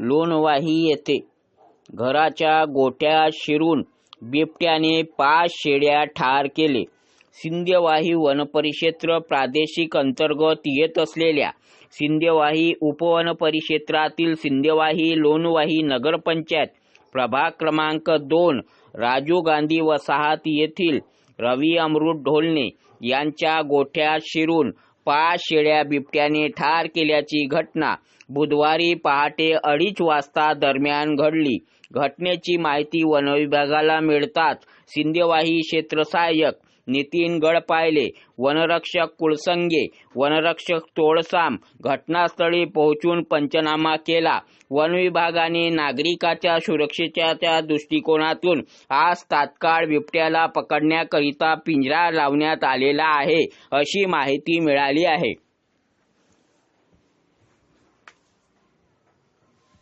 लोणवाही येथे घराच्या गोठ्यात शिरून बिबट्याने पाच शेळ्या ठार केले. सिंध्यवाही वनपरिक्षेत्र प्रादेशिक अंतर्गत येत असलेल्या सिंध्यवाही उपवनपरिक्षेत्रातील सिंध्यवाही लोणवाही नगरपंचायत प्रभाग क्रमांक दोन राजीव गांधी वसाहत येथील रवी अमृत ढोलणे यांच्या गोठ्यात शिरून पाच शेळ्या बिबट्याने ठार केल्याची घटना बुधवारी पहाटे अडीच वाजता दरम्यान घडली. घटनेची माहिती वनविभागाला मिळताच क्षेत्र क्षेत्रसहाय्यक नितीन गडपायले वनरक्षक कुळसंगे वनरक्षक तोळसाम घटनास्थळी पोहोचून पंचनामा केला. वनविभागाने नागरिकाच्या सुरक्षेच्या दृष्टिकोनातून आज तात्काळ बिबट्याला पकडण्याकरिता पिंजरा लावण्यात आलेला आहे अशी माहिती मिळाली आहे.